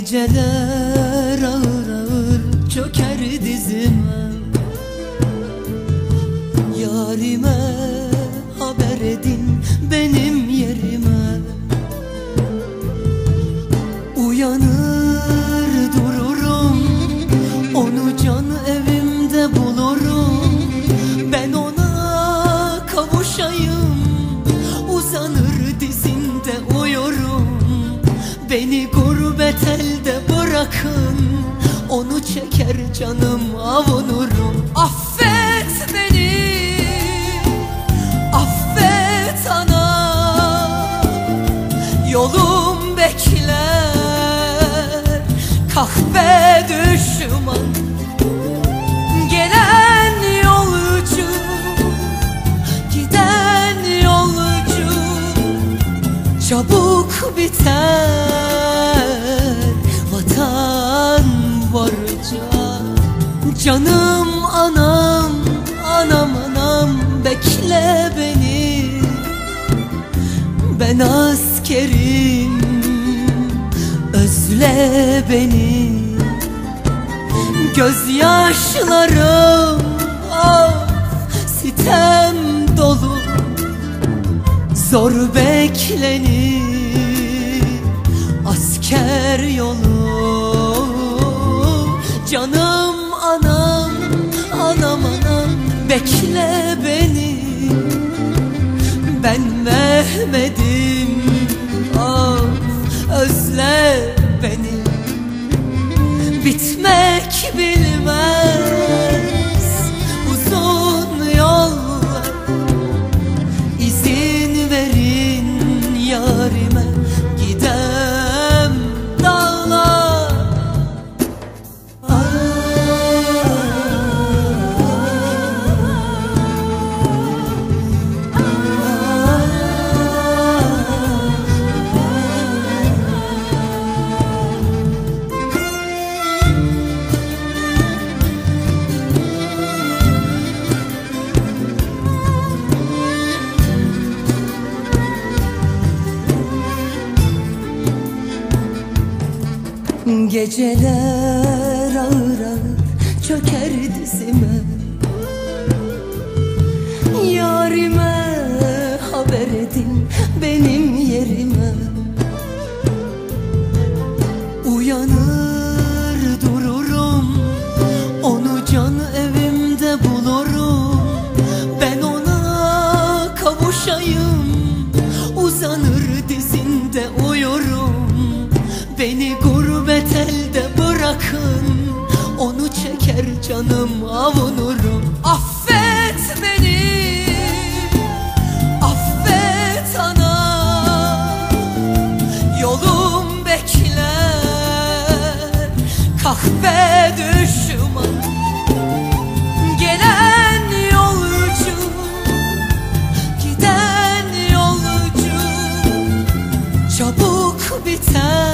Geceler ağır ağır çöker dizime. Yarime haber edin benim yerime. Uyanır bırakın Onu çeker canım avunurum Canım anam Anam anam Bekle beni. Ben askerim Özle beni. Gözyaşlarım ah sitem dolu. Zor beklenir asker yolu. Canım bekle beni. Ben Mehmet'im. Of özle beni. Bitmek bilmez Geceler ağır ağır çöker dizime. Yarime haber edin benim çeker canım avunurum. Affet beni Affet ana. Yolum bekler Kahve düşman. Gelen yolcu Giden yolcu. Çabuk biter